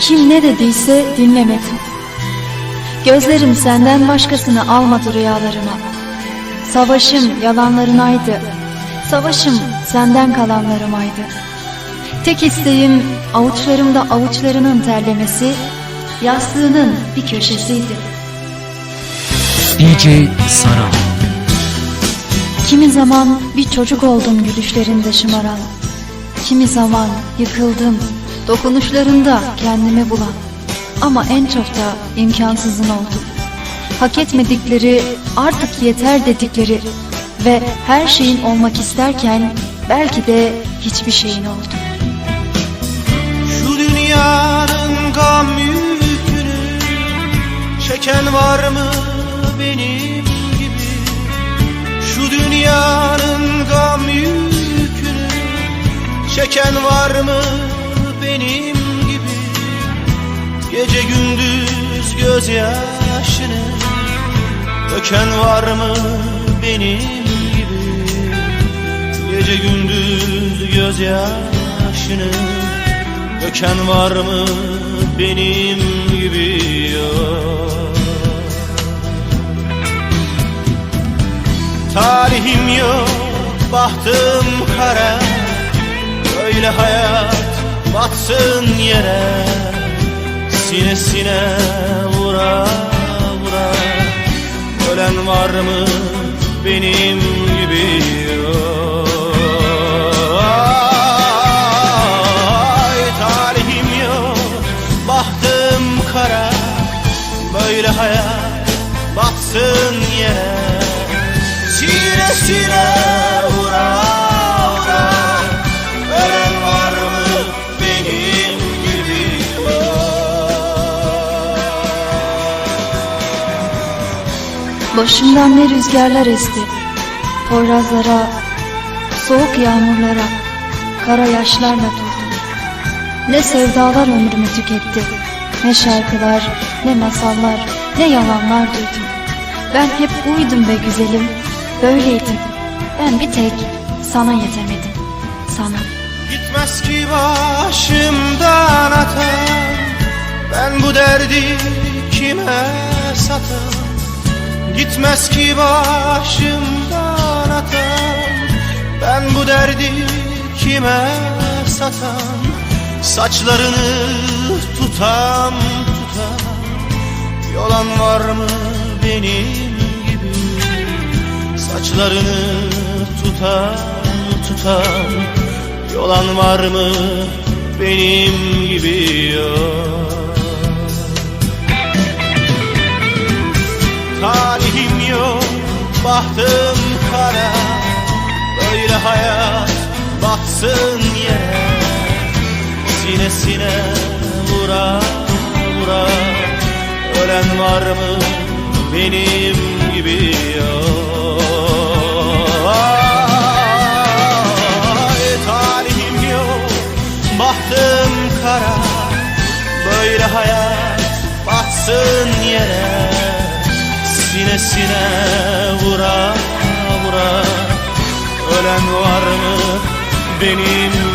Kim ne dediyse dinlemedim. Gözlerim senden başkasını almadı rüyalarıma. Savaşım yalanlarınaydı. Savaşım senden kalanlarımaydı. Tek isteğim avuçlarımda avuçlarının terlemesi, yastığının bir köşesiydi. DJ Saran Kimi zaman bir çocuk oldum gülüşlerinde şımaran. Kimi zaman yıkıldım dokunuşlarında kendimi bulan. Ama en çok da imkansızın oldum. Hak etmedikleri artık yeter dedikleri ve her şeyin olmak isterken belki de hiçbir şeyin oldu. Şu dünyanın gam yükünü Çeken var mı benim gibi Şu dünyanın gam yükünü Çeken var mı Gece gündüz gözyaşını Döken var mı benim gibi? Gece gündüz gözyaşını Döken var mı benim gibi? Yok Talihim yok, bahtım kara. Böyle hayat batsın yere Sinesine vura vura. Ölen var mı benim gibi? Ay talihim yok, bahtım kara. Böyle hayat batsın yere. Sinesine Başımdan ne rüzgarlar esti, Poyrazlara, soğuk yağmurlara, kara yaşlarla durdum. Ne sevdalar ömrümü tüketti, ne şarkılar, ne masallar, ne yalanlar duydum. Ben hep uydum be güzelim, böyleydim. Ben bir tek sana yetemedim, sana. Gitmez ki başımdan atan Ben bu derdi kime satan Gitmez ki başımdan atan. Ben bu derdi kime satan? Saçlarını tutam tutam. Yolan var mı benim gibi? Saçlarını tutam tutam. Yolan var mı benim gibi? Yok bahtım kara Böyle hayat batsın yere. Sinesine vura vura Ölen var mı benim gibi? Ay, Talihim yok, bahtım kara Böyle hayat batsın yere Sinesine vura vura. Ölen var mı benim